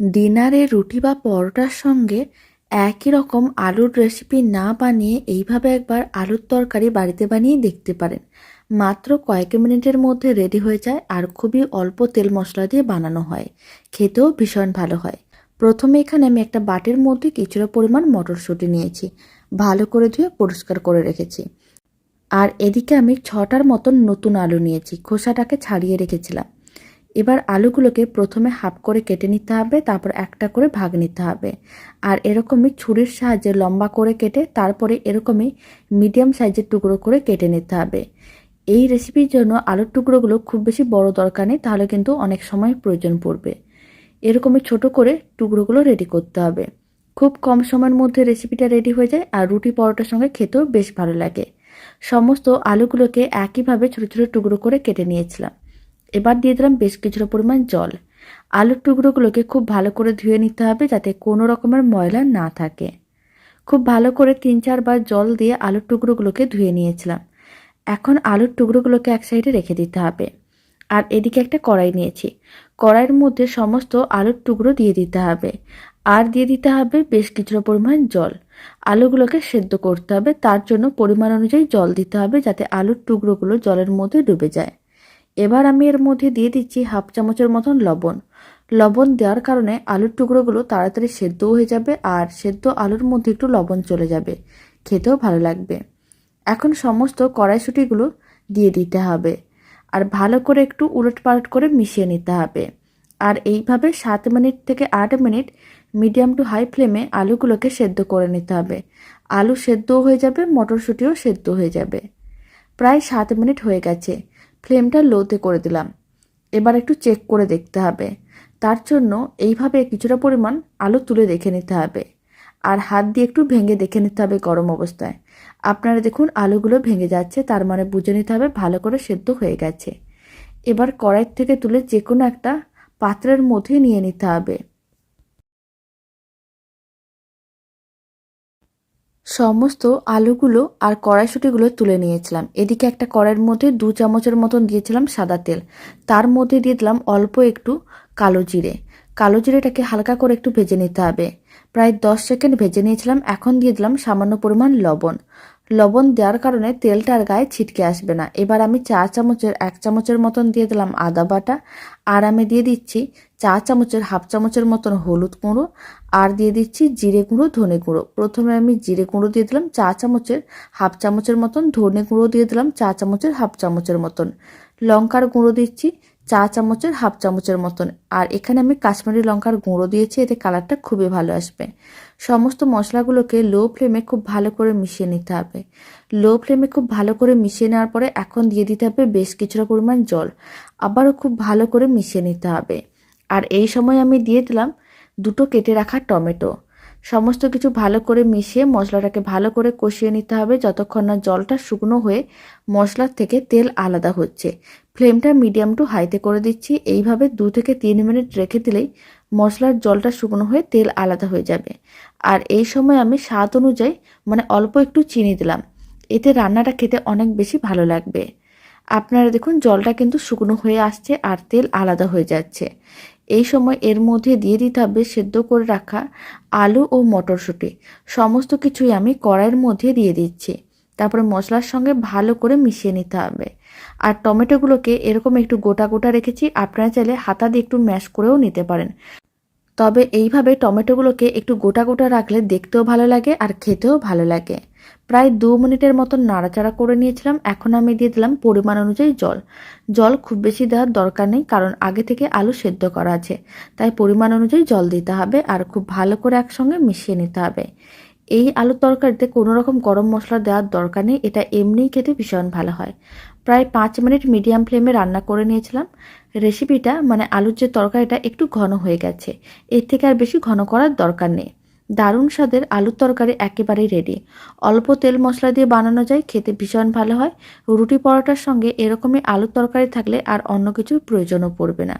ডিনারে রুটি বা পরোটার সঙ্গে একই রকম আলুর রেসিপি না বানিয়ে এইভাবে একবার আলুর তরকারি বাড়িতে বানিয়ে দেখতে পারেন। মাত্র কয়েক মিনিটের মধ্যে রেডি হয়ে যায় আর খুবই অল্প তেল মশলা দিয়ে বানানো হয়। খেতেও ভীষণ ভালো হয়। প্রথমে এখানে আমি একটা বাটির মধ্যে কিছুটা পরিমাণ মটরশুঁটি নিয়েছি। ভালো করে ধুয়ে পরিষ্কার করে রেখেছি। আর এদিকে আমি ছটার মতন নতুন আলু নিয়েছি। খোসাটাকে ছাড়িয়ে রেখেছিলাম। এবার আলুগুলোকে প্রথমে হাফ করে কেটে নিতে হবে, তারপর একটা করে ভাগ নিতে হবে। আর এরকমই ছুরির সাহায্যে লম্বা করে কেটে, তারপরে এরকমই মিডিয়াম সাইজের টুকরো করে কেটে নিতে হবে। এই রেসিপির জন্য আলুর টুকরোগুলো খুব বেশি বড় দরকার নেই, তাহলে কিন্তু অনেক সময় প্রয়োজন পড়বে। এরকমই ছোট করে টুকরোগুলো রেডি করতে হবে। খুব কম সময়ের মধ্যে রেসিপিটা রেডি হয়ে যায়, আর রুটি পরোটার সঙ্গে খেতেও বেশ ভালো লাগে। সমস্ত আলুগুলোকে একইভাবে ছোটো ছোটো টুকরো করে কেটে নিয়েছিলাম। এবার দিয়ে দিলাম বেশ কিছুটা পরিমাণ জল। আলুর টুকরোগুলোকে খুব ভালো করে ধুয়ে নিতে হবে যাতে কোনো রকমের ময়লা না থাকে। খুব ভালো করে তিন চারবার জল দিয়ে আলুর টুকরোগুলোকে ধুয়ে নিয়েছিলাম। এখন আলুর টুকরোগুলোকে এক সাইডে রেখে দিতে হবে। আর এদিকে একটা কড়াই নিয়েছি। কড়াইয়ের মধ্যে সমস্ত আলুর টুকরো দিয়ে দিতে হবে। আর দিয়ে দিতে হবে বেশ কিছুটা পরিমাণ জল। আলুগুলোকে সেদ্ধ করতে হবে। তার জন্য পরিমাণ অনুযায়ী জল দিতে হবে যাতে আলুর টুকরোগুলো জলের মধ্যে ডুবে যায়। এবার আমি এর মধ্যে দিয়ে দিচ্ছি হাফ চামচের মতন লবণ। লবণ দেওয়ার কারণে আলুর টুকরোগুলো তাড়াতাড়ি সেদ্ধও হয়ে যাবে আর সেদ্ধ আলুর মধ্যে একটু লবণ চলে যাবে। খেতেও ভালো লাগবে। এখন সমস্ত কড়াইশুটিগুলো দিয়ে দিতে হবে আর ভালো করে একটু উলট পালট করে মিশিয়ে নিতে হবে। আর এইভাবে সাত মিনিট থেকে আট মিনিট মিডিয়াম টু হাই ফ্লেমে আলুগুলোকে সেদ্ধ করে নিতে হবে। আলু সেদ্ধও হয়ে যাবে, মটরশুঁটিও সেদ্ধ হয়ে যাবে। প্রায় সাত মিনিট হয়ে গেছে। ফ্লেমটা লোতে করে দিলাম। এবার একটু চেক করে দেখতে হবে। তার জন্য এইভাবে কিছুটা পরিমাণ আলু তুলে দেখে নিতে হবে। আর হাত দিয়ে একটু ভেঙে দেখে নিতে হবে গরম অবস্থায়। আপনারা দেখুন, আলুগুলো ভেঙে যাচ্ছে, তার মানে বুঝে নিতে হবে ভালো করে সেদ্ধ হয়ে গেছে। এবার কড়াইয়ের থেকে তুলে যে কোনো একটা পাত্রের মধ্যে নিয়ে নিতে হবে। সমস্ত আলুগুলো আর কড়াইশুটিগুলো তুলে নিয়েছিলাম। এদিকে একটা কড়াইয়ের মধ্যে দু চামচের মতন দিয়েছিলাম সাদা তেল। তার মধ্যে দিয়ে দিলাম অল্প একটু কালো জিরে। কালো জিরেটাকে হালকা করে একটু ভেজে নিতে হবে। প্রায় দশ সেকেন্ড ভেজে নিয়েছিলাম। এখন দিয়ে দিলাম সামান্য পরিমাণ লবণ। লবণ দেওয়ার কারণে তেলটা আর গায়ে ছিটকে আসবে না। এবার আমি চা চামচের এক চামচের মতন দিয়ে দিলাম আদা বাটা, আর আমি দিয়ে দিচ্ছি চা চামচের হাফ চামচের মতন হলুদ গুঁড়ো, আর দিয়ে দিচ্ছি জিরে গুঁড়ো, ধনে গুঁড়ো। প্রথমে আমি জিরে গুঁড়ো দিয়ে দিলাম চা চামচের হাফ চামচের মতন, ধনে গুঁড়ো দিয়ে দিলাম চা চামচের হাফ চামচের মতন। লঙ্কার গুঁড়ো দিচ্ছি চা চামচের, হাফ চামচের মতন। আর এখানে আমি কাশ্মীরি লঙ্কার গুঁড়ো দিয়েছি, এতে কালারটা খুবই ভালো আসবে। সমস্ত মশলাগুলোকে লো ফ্লেমে খুব ভালো করে মিশিয়ে নিতে হবে। লো ফ্লেমে খুব ভালো করে মিশিয়ে নেওয়ার পরে এখন দিয়ে দিতে হবে বেশ কিছুটা পরিমাণ জল। আবারও খুব ভালো করে মিশিয়ে নিতে হবে। আর এই সময় আমি দিয়ে দিলাম দুটো কেটে রাখা টমেটো। সমস্ত কিছু ভালো করে মিশিয়ে মশলাটাকে ভালো করে কষিয়ে নিতে হবে যতক্ষণ না জলটা শুকনো হয়ে মশলার থেকে তেল আলাদা হচ্ছে। ফ্লেমটা মিডিয়াম টু হাইতে করে দিচ্ছি। এইভাবে দু থেকে তিন মিনিট রেখে দিলেই মশলার জলটা শুকনো হয়ে তেল আলাদা হয়ে যাবে। আর এই সময় আমি স্বাদ অনুযায়ী মানে অল্প একটু চিনি দিলাম। এতে রান্নাটা খেতে অনেক বেশি ভালো লাগবে। আপনারা দেখুন জলটা কিন্তু শুকনো হয়ে আসছে আর তেল আলাদা হয়ে যাচ্ছে। এই সময় এর মধ্যে দিয়ে দিতে হবে সেদ্ধ করে রাখা আলু ও মটরশুঁটি। সমস্ত কিছুই আমি কড়াইয়ের মধ্যে দিয়ে দিচ্ছি। তারপরে মশলার সঙ্গে ভালো করে মিশিয়ে নিতে হবে। আর টমেটোগুলোকে এরকম একটু গোটা গোটা রেখেছি, আপনারা চাইলে হাতা দিয়ে একটু ম্যাশ করেও নিতে পারেন। তবে এইভাবে টমেটোগুলোকে একটু গোটা গোটা রাখলে দেখতেও ভালো লাগে আর খেতেও ভালো লাগে। প্রায় দু মিনিটের মতন নাড়াচাড়া করে নিয়েছিলাম। এখন আমি দিয়ে দিলাম পরিমাণ অনুযায়ী জল। জল খুব বেশি দেওয়ার দরকার নেই, কারণ আগে থেকে আলু সেদ্ধ করা আছে। তাই পরিমাণ অনুযায়ী জল দিতে হবে আর খুব ভালো করে একসঙ্গে মিশিয়ে নিতে হবে। এই আলুর তরকারিতে কোনো রকম গরম মশলা দেওয়ার দরকার নেই, এটা এমনিই খেতে ভীষণ ভালো হয়। প্রায় পাঁচ মিনিট মিডিয়াম ফ্লেমে রান্না করে নিয়েছিলাম। রেসিপিটা মানে আলুর যে তরকারিটা, একটু ঘন হয়ে গেছে। এর থেকে আর বেশি ঘন করার দরকার নেই। দারুণ স্বাদের আলুর তরকারি একেবারেই রেডি অল্প তেল মশলা দিয়ে বানানো যায়, খেতে ভীষণ ভালো হয়। রুটি পরোটার সঙ্গে এরকমই আলুর তরকারি থাকলে আর অন্য কিছুর প্রয়োজনও পড়বে না।